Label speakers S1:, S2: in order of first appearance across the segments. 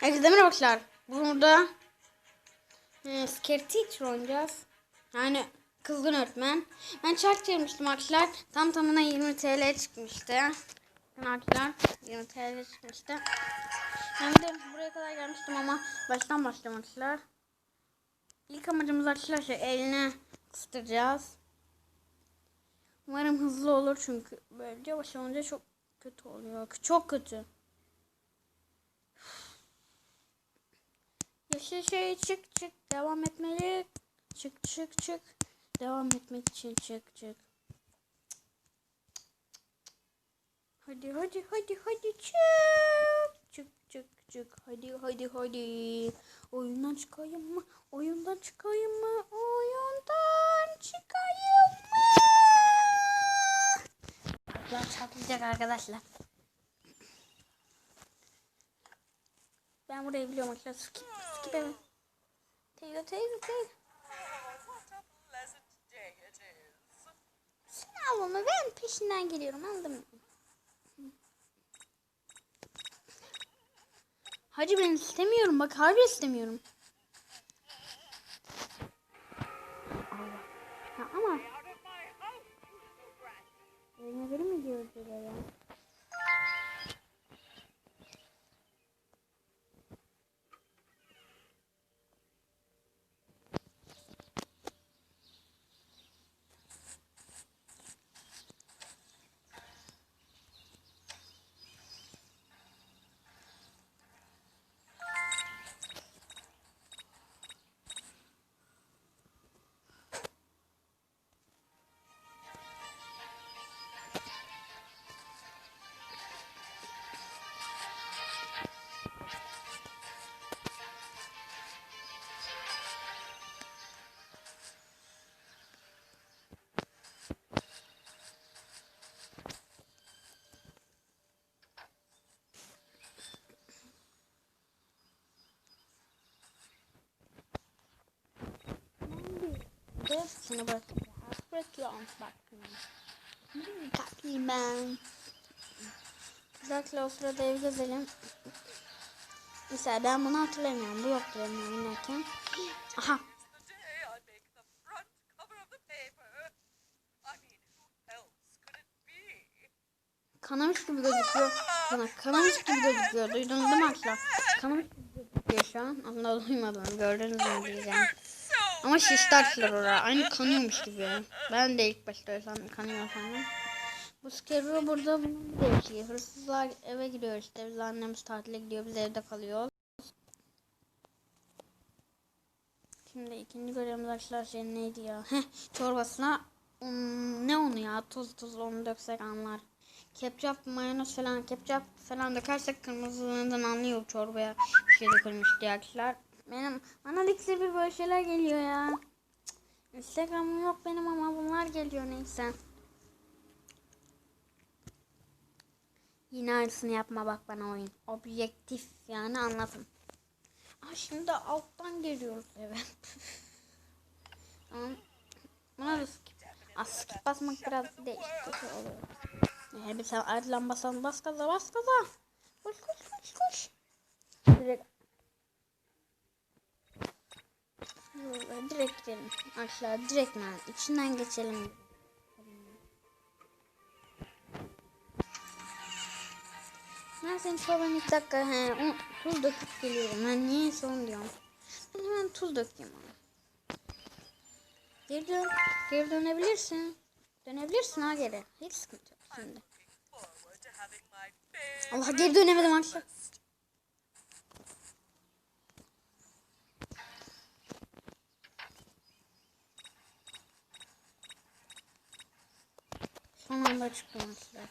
S1: Herkese merhaba arkadaşlar. Burada e, Scare Teacher oynayacağız. Yani kızgın öğretmen. Ben çark çevirmiştim arkadaşlar. Tam tamına 20 TL çıkmıştı. Arkadaşlar 20 TL çıkmıştı. Ben de buraya kadar gelmiştim ama baştan başlayalım arkadaşlar. İlk amacımız arkadaşlar şey, eline kıstıracağız. Umarım hızlı olur çünkü böyle yavaş çok kötü oluyor. Çok kötü. Yeşil şey çık çık devam etmeli. Çık çık çık. Devam etmek için çık çık. Hadi hadi hadi hadi çık. Çık çık çık. Hadi hadi hadi. Oyundan çıkayım mı? Oyundan çıkayım mı? Oyundan çıkayım mı? Arkadaşlar çatlayacak arkadaşlar. Ben burayı biliyorum arkadaşlar. Hemen. Teyze, teyze, teyze. Sen al onu ben peşinden geliyorum aldım. Hacı ben istemiyorum bak harbi istemiyorum. Allah. Ya ama evine biri mi diyor böyle ya? Hepsini bırak. Bırakıyorum bak. Kalkayım ben. Güzel o sırada ev gezelim. Mesela ben bunu hatırlamıyorum. Bu yoktu benim oynarken. Aha. Kanamış gibi gözüküyor. Bana kanamış gibi gözüküyor. Duydunuz değil mi arkadaşlar? Kanamış gibi gözüküyor şu an. Aslında duymadınız. Gördünüz mü diyeceğim. Ama şişti açtılar oraya. Aynı kanıyormuş gibi. Ben de ilk başta sandım kanıyor sandım. Bu Scarrow burada bunun bir değişiği. Hırsızlar eve gidiyor işte. Biz annemiz tatile gidiyor. Biz evde kalıyoruz. Şimdi ikinci görevimiz arkadaşlar şey neydi ya? Çorbasına um, ne onu ya? Tuz tuz onu döksek anlar. Ketçap, mayonez falan, ketçap falan dökersek kırmızılığından anlıyor çorbaya bir şey dökülmüş diye arkadaşlar. Benim bana dikse bir böyle şeyler geliyor ya. Instagram'ım yok benim ama bunlar geliyor neyse. Yine aynısını yapma bak bana oyun. Objektif yani anlatım. Aa şimdi alttan geliyoruz evet. tamam. Buna da skip. Aa, skip basmak biraz değişik kötü oluyor. Yani bir sen ayrılan basan bas gaza bas gaza. Koş koş koş koş. Direkt direkt gidelim. Aşağı direkt lan. İçinden geçelim. Ben senin çorbanı ilk dakika he, o, tuz döküp geliyorum. Ben niye son diyorum. Ben hemen tuz dökeyim ona. Geri dön. Geri dönebilirsin. Dönebilirsin ha geri. Hiç sıkıntı yok şimdi. Allah geri dönemedim arkadaşlar. Son anda arkadaşlar.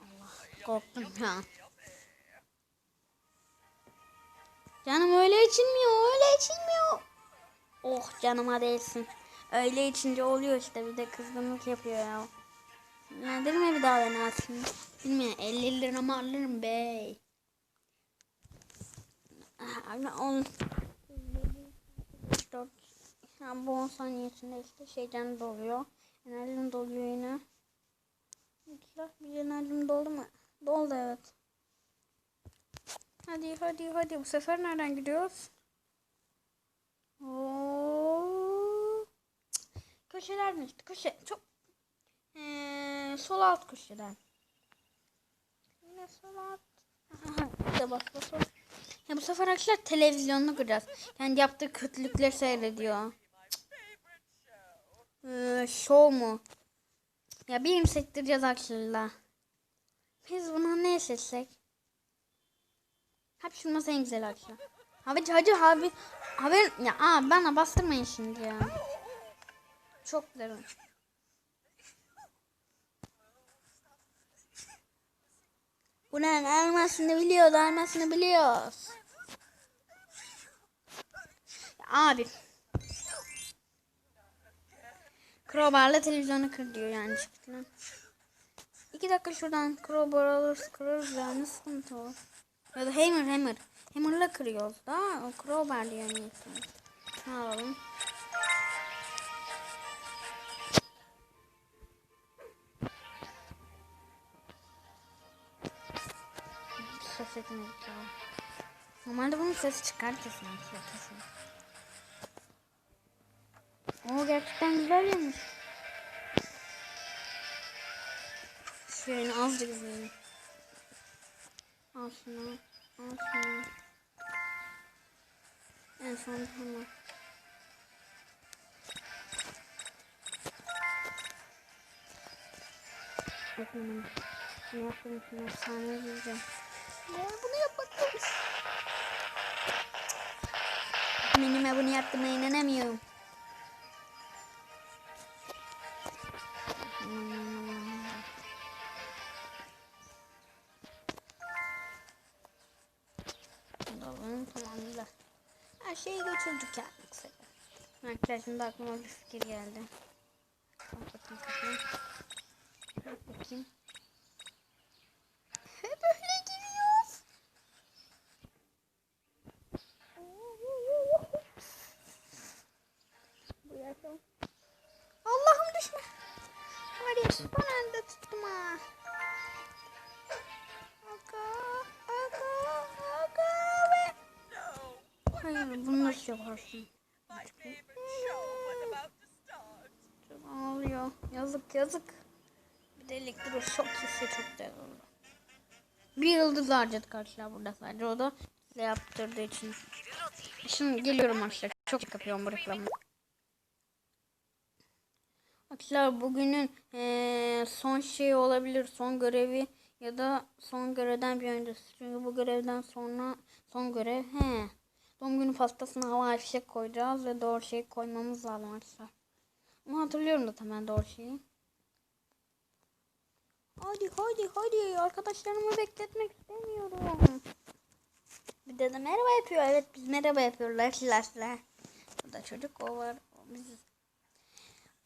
S1: Allah korktum ya. Canım öyle içilmiyor, öyle içilmiyor. Oh canıma değilsin. Öyle içince oluyor işte bir de kızgınlık yapıyor ya. Mi bir daha beni alsın? Bilmiyorum 50 lira mı alırım bey. Ah, On... 4 yani bu 10 saniyesinde işte şeyden doluyor. Enerjim doluyor yine. Güzel bir enerjim doldu mu? Doldu evet. Hadi hadi hadi. Bu sefer nereden gidiyoruz? Oo. Köşelerden işte köşe çok ee, sol alt köşeden. Yine sol alt. İşte bak bak bak. Ya bu sefer arkadaşlar televizyonunu kuracağız. Kendi yaptığı kötülükleri seyrediyor. Ee, show mu? Ya birim sektireceğiz arkadaşlar. Biz buna ne seçsek? Hep şunması en güzel arkadaşlar. Abi hacı abi haber ya aa bana bastırmayın şimdi ya. Çok derin. Bunun elmasını biliyoruz, elmasını biliyoruz. Abi. Crowbar'la televizyonu kır diyor yani çıktı. İki dakika şuradan crowbar alırız kırarız yani sıkıntı olur. Ya da hammer hammer. Hammer'la kırıyoruz da o crowbar diyor neyse. Ne alalım? Ses etmedik ya. Normalde bunun sesi çıkar kesin. kesin. O gerçekten güzel yemiş. Şöyle azıcık izleyelim. Al şunu. Al şunu. En son tamam. Bakın bunu yaptım şunu efsane diyeceğim. Ya bunu yapmadım. Benim bunu yaptığıma inanamıyorum. Her şeyi götürdük yani. Arkadaşlar şimdi aklıma bir fikir geldi. Bakayım kapıyı. Yaparsın? Çok ağlıyor. Yazık yazık. Bir de elektro şok hissi çok güzel oldu. Bir yıldız harcadık arkadaşlar burada sadece. O da size yaptırdığı için. Şimdi geliyorum arkadaşlar. Çok yapıyorum bu reklamı. Arkadaşlar bugünün eee, son şeyi olabilir. Son görevi ya da son görevden bir öncesi. Çünkü bu görevden sonra son görev. He. Doğum günü pastasına hava fişek koyacağız ve doğru şeyi koymamız lazım arkadaşlar. Ama hatırlıyorum da hemen doğru şeyi. Hadi hadi hadi arkadaşlarımı bekletmek istemiyorum. Bir de, de merhaba yapıyor. Evet biz merhaba yapıyorlar arkadaşlar. Burada çocuk o var. O biziz.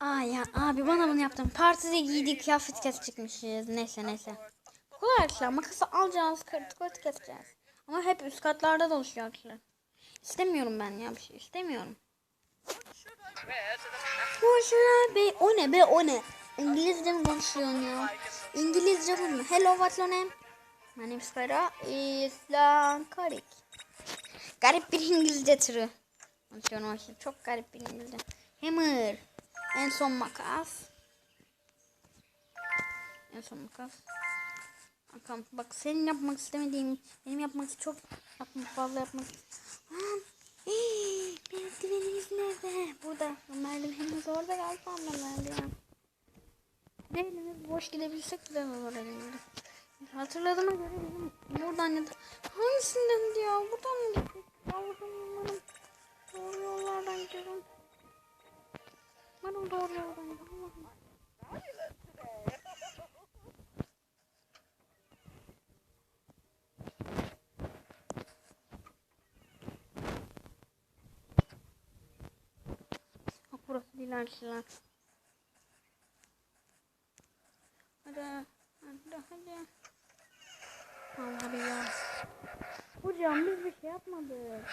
S1: Aa ya abi bana bunu yaptın. Partide giydiği kıyafet kesecekmişiz. Neyse neyse. Kolay arkadaşlar makası alacağız. Kırtık kırtık keseceğiz. Ama hep üst katlarda dolaşıyor arkadaşlar. İstemiyorum ben ya bir şey istemiyorum. Boşver be. O ne be o ne? İngilizce mi konuşuyorsun ya? İngilizce mu? Hello what's your name? My name is Farah. İslam Karik. Garip bir İngilizce türü. Konuşuyorum. Çok garip bir İngilizce. Hammer. En son makas. En son makas. Bakalım bak senin yapmak istemediğim, benim yapmak çok yapmak fazla yapmak. Nerede? Burada. Merdivenimiz orada galiba ama merdiven. Elimiz boş gidebilsek güzel olur elimde. Hatırladığıma göre bizim buradan ya da hangisinden diyor? Buradan mı gittik? Arkadaşlar. Hadi. Hadi hadi. Vallahi ya. Hocam biz bir şey yapmadık.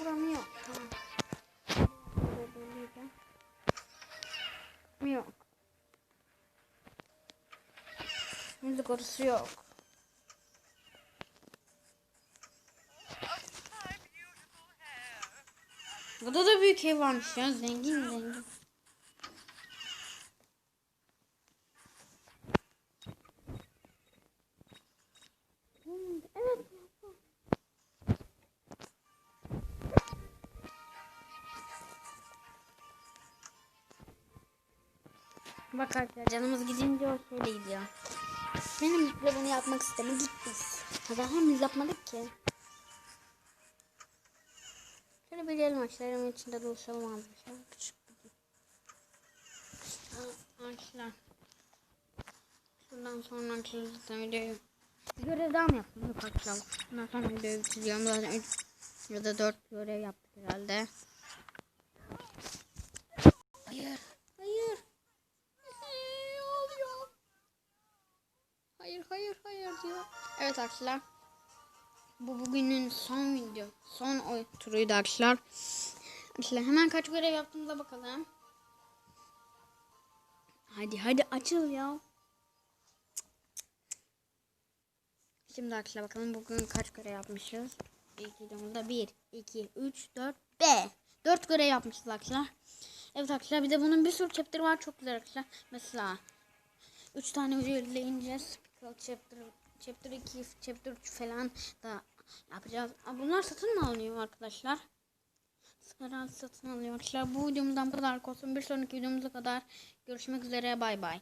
S1: Vuramıyor. Tamam. Orası yok. Burada da büyük ev varmış ya. Zengin zengin. Evet. Bak arkadaşlar canımız gidince o şöyle gidiyor. Benim bunu yapmak istemedik biz. Daha biz yapmadık ki. Şöyle bir gelin açlarım içinde dolaşalım arkadaşlar. Küçük bir Arkadaşlar. Şuradan sonra arkadaşlar zaten videoyu görev daha mı yaptım? Yok arkadaşlar. Bundan sonra videoyu bitiriyorum. Zaten 3 ya da 4 görev yaptık herhalde. Hayır. Ne oluyor? Hayır hayır diyor. Evet arkadaşlar. Bu bugünün son video. Son oy turuydu arkadaşlar. Arkadaşlar hemen kaç görev yaptığımıza bakalım. Hadi hadi açıl ya. Şimdi arkadaşlar bakalım bugün kaç görev yapmışız. İlk videomuzda 1, 2, 3, 4, 5. 4 görev yapmışız arkadaşlar. Evet arkadaşlar bir de bunun bir sürü chapter var çok güzel arkadaşlar. Mesela 3 tane video izleyeceğiz. Chapter, chapter 2, chapter 3 falan da yapacağız. Aa, Bunlar satın mı alınıyor arkadaşlar? Sıra satın alıyor arkadaşlar. Bu videomuzdan bu kadar olsun. Bir sonraki videomuza kadar görüşmek üzere. Bay bay.